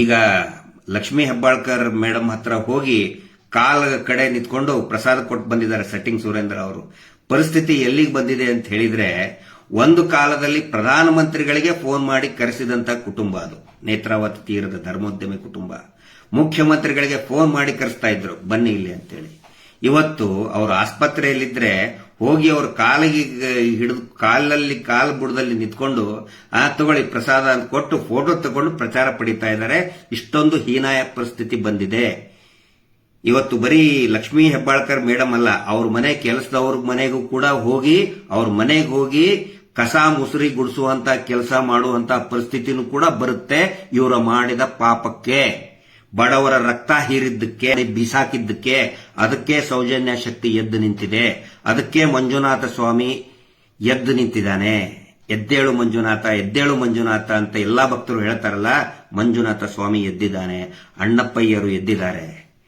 ಈಗ ಲಕ್ಷ್ಮೀ ಹೆಬ್ಬಾಳ್ಕರ್ ಮೇಡಮ್ ಹತ್ರ ಹೋಗಿ ಕಾಲ ಕಡೆ ನಿಂತ್ಕೊಂಡು ಪ್ರಸಾದ ಕೊಟ್ಟು ಬಂದಿದ್ದಾರೆ ಸೆಟ್ಟಿಂಗ್ ಸುರೇಂದ್ರ ಅವರು. ಪರಿಸ್ಥಿತಿ ಎಲ್ಲಿಗೆ ಬಂದಿದೆ ಅಂತ ಹೇಳಿದ್ರೆ ಒಂದು ಕಾಲದಲ್ಲಿ ಪ್ರಧಾನಮಂತ್ರಿಗಳಿಗೆ ಫೋನ್ ಮಾಡಿ ಕರೆಸಿದಂತ ಕುಟುಂಬ ಅದು. ನೇತ್ರಾವತಿ ತೀರದ ಧರ್ಮೋದ್ಯಮಿ ಕುಟುಂಬ. ಮುಖ್ಯಮಂತ್ರಿಗಳಿಗೆ ಫೋನ್ ಮಾಡಿ ಕರೆಸ್ತಾ ಇದ್ರು, ಬನ್ನಿ ಇಲ್ಲಿ ಅಂತೇಳಿ. ಇವತ್ತು ಅವರು ಆಸ್ಪತ್ರೆಯಲ್ಲಿದ್ರೆ ಹೋಗಿ ಅವ್ರ ಕಾಲಿಗೆ ಹಿಡಿದು ಕಾಲಲ್ಲಿ ಕಾಲು ಬುಡದಲ್ಲಿ ನಿಂತ್ಕೊಂಡು, ಆ, ತಗೊಳ್ಳಿ, ಪ್ರಸಾದ ಅಂತ ಕೊಟ್ಟು ಫೋಟೋ ತಗೊಂಡು ಪ್ರಚಾರ ಪಡಿತಾ ಇದ್ದಾರೆ. ಇಷ್ಟೊಂದು ಹೀನಾಯ ಪರಿಸ್ಥಿತಿ ಬಂದಿದೆ. ಇವತ್ತು ಬರೀ ಲಕ್ಷ್ಮೀ ಹೆಬ್ಬಾಳ್ಕರ್ ಮೇಡಮ್ ಅಲ್ಲ, ಅವ್ರ ಮನೆ ಕೆಲಸದವ್ರ ಮನೆಗೂ ಕೂಡ ಹೋಗಿ, ಅವ್ರ ಮನೆಗೆ ಹೋಗಿ ಕಸ ಮುಸುರಿ ಗುಡಿಸುವಂತ, ಕೆಲಸ ಮಾಡುವಂತ ಪರಿಸ್ಥಿತಿನೂ ಕೂಡ ಬರುತ್ತೆ ಇವರ ಮಾಡಿದ ಪಾಪಕ್ಕೆ. ಬಡವರ ರಕ್ತ ಹೀರಿದ್ದಕ್ಕೆ, ಬಿಸಾಕಿದ್ದಕ್ಕೆ, ಅದಕ್ಕೆ ಸೌಜನ್ಯ ಶಕ್ತಿ ಎದ್ದು ನಿಂತಿದೆ. ಅದಕ್ಕೆ ಮಂಜುನಾಥ ಸ್ವಾಮಿ ಎದ್ದು ನಿಂತಿದ್ದಾನೆ. ಎದ್ದೇಳು ಮಂಜುನಾಥ ಎದ್ದೇಳು ಮಂಜುನಾಥ ಅಂತ ಎಲ್ಲಾ ಭಕ್ತರು ಹೇಳ್ತಾರಲ್ಲ, ಮಂಜುನಾಥ ಸ್ವಾಮಿ ಎದ್ದಿದ್ದಾನೆ. ಅಣ್ಣಪ್ಪಯ್ಯರು ಎದ್ದಿದ್ದಾರೆ.